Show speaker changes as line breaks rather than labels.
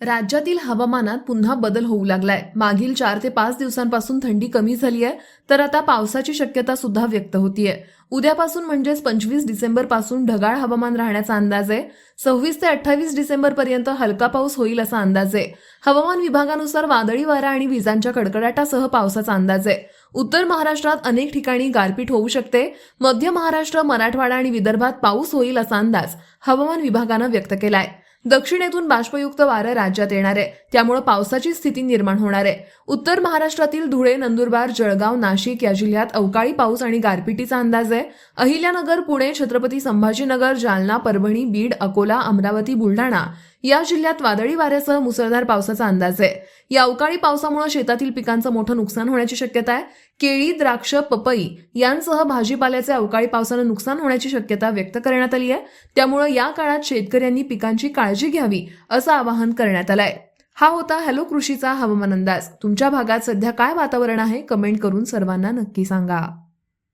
राज्यातील हवामानात पुन्हा बदल होऊ लागलाय. मागील चार ते पाच दिवसांपासून थंडी कमी झाली आहे तर आता पावसाची शक्यता सुद्धा व्यक्त होतीये. उद्यापासून म्हणजेच पंचवीस डिसेंबरपासून ढगाळ हवामान राहण्याचा अंदाज आहे. सव्वीस ते अठ्ठावीस डिसेंबर पर्यंत हलका पाऊस होईल असा अंदाज आहे. हवामान विभागानुसार वादळी वारा आणि विजांच्या कडकडाटासह पावसाचा अंदाज आहे. उत्तर महाराष्ट्रात अनेक ठिकाणी गारपीट होऊ शकते. मध्य महाराष्ट्र मराठवाडा आणि विदर्भात पाऊस होईल असा अंदाज हवामान विभागानं व्यक्त केलाय. दक्षिणेतून बाष्पयुक्त वारं राज्यात येणार आहे. त्यामुळे पावसाची स्थिती निर्माण होणार आहे. उत्तर महाराष्ट्रातील धुळे नंदुरबार जळगाव नाशिक या जिल्ह्यात अवकाळी पाऊस आणि गारपिटीचा अंदाज आहे. अहिल्यानगर पुणे छत्रपती संभाजीनगर जालना परभणी बीड अकोला अमरावती बुलढाणा या जिल्ह्यात वादळी वाऱ्यासह मुसळधार पावसाचा अंदाज आहे. या अवकाळी पावसामुळे शेतातील पिकांचं मोठं नुकसान होण्याची शक्यता आहे. केळी द्राक्ष पपई यांसह भाजीपाल्याचे अवकाळी पावसानं नुकसान होण्याची शक्यता व्यक्त करण्यात आली आहे. त्यामुळे या काळात शेतकऱ्यांनी पिकांची काळजी घ्यावी असं आवाहन करण्यात आलंय. हा होता हॅलो कृषीचा हवामान अंदाज. तुमच्या भागात सध्या काय वातावरण आहे? कमेंट करून सर्वांना नक्की सांगा.